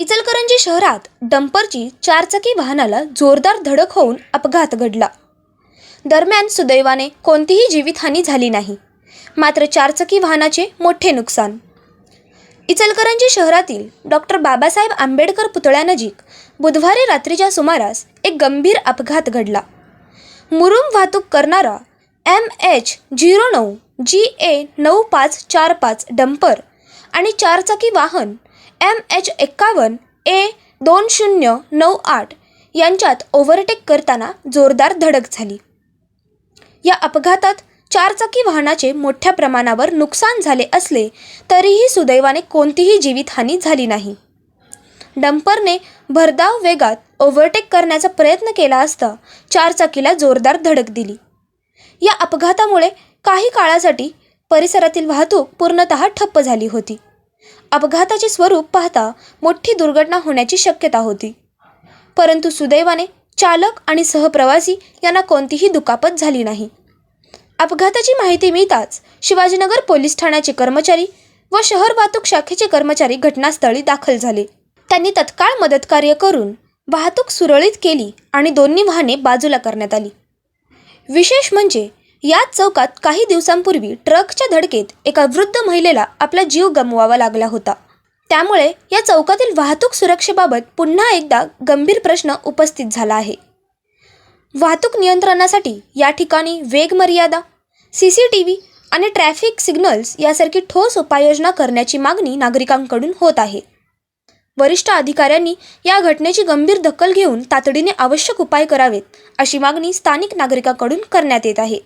इचलकरंजी शहरात डंपरची चारचाकी वाहनाला जोरदार धडक होऊन अपघात घडला. दरम्यान सुदैवाने कोणतीही जीवितहानी झाली नाही. मात्र चारचाकी वाहनाचे मोठे नुकसान. इचलकरंजी शहरातील डॉक्टर बाबासाहेब आंबेडकर पुतळ्यानजीक बुधवारी रात्रीच्या सुमारास एक गंभीर अपघात घडला. मुरुम वाहतूक करणारा एम एच झिरो नऊ जी ए नऊ पाच चार पाच डंपर आणि चारचाकी वाहन एम एच एक्कावन्न ए दोन शून्य नऊ आठ यांच्यात ओव्हरटेक करताना जोरदार धडक झाली. या अपघातात चारचाकी वाहनाचे मोठ्या प्रमाणावर नुकसान झाले असले तरीही सुदैवाने कोणतीही जीवितहानी झाली नाही. डंपरने भरधाव वेगात ओव्हरटेक करण्याचा प्रयत्न केला असता चारचाकीला जोरदार धडक दिली. या अपघातामुळे काही काळासाठी परिसरातील वाहतूक पूर्णतः ठप्प झाली होती. अपघाताचे स्वरूप पाहता मोठी दुर्घटना होण्याची शक्यता होती. परंतु सुदैवाने चालक आणि सहप्रवासी यांना कोणतीही दुखापत झाली नाही. अपघाताची माहिती मिळताच शिवाजीनगर पोलीस ठाण्याचे कर्मचारी व शहर वाहतूक शाखेचे कर्मचारी घटनास्थळी दाखल झाले. त्यांनी तत्काळ मदतकार्य करून वाहतूक सुरळीत केली आणि दोन्ही वाहने बाजूला करण्यात आली. विशेष म्हणजे याच चौकात काही दिवसांपूर्वी ट्रकच्या धडकेत एका वृद्ध महिलेला आपला जीव गमवावा लागला होता. त्यामुळे या चौकातील वाहतूक सुरक्षेबाबत पुन्हा एकदा गंभीर प्रश्न उपस्थित झाला आहे. वाहतूक नियंत्रणासाठी या ठिकाणी वेग मर्यादा सी सी टी व्ही आणि ट्रॅफिक सिग्नल्स यासारखी ठोस उपाययोजना करण्याची मागणी नागरिकांकडून होत आहे. वरिष्ठ अधिकाऱ्यांनी या घटनेची गंभीर दखल घेऊन तातडीने आवश्यक उपाय करावेत अशी मागणी स्थानिक नागरिकांकडून करण्यात येत आहे.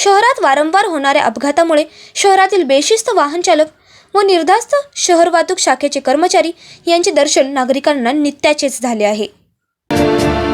शहरात वारंवार होणाऱ्या अपघातामुळे शहरातील बेशिस्त वाहन चालक व निर्धास्त शहर वाहतूक शाखेचे कर्मचारी यांचे दर्शन नागरिकांना नित्याचेच झाले आहे.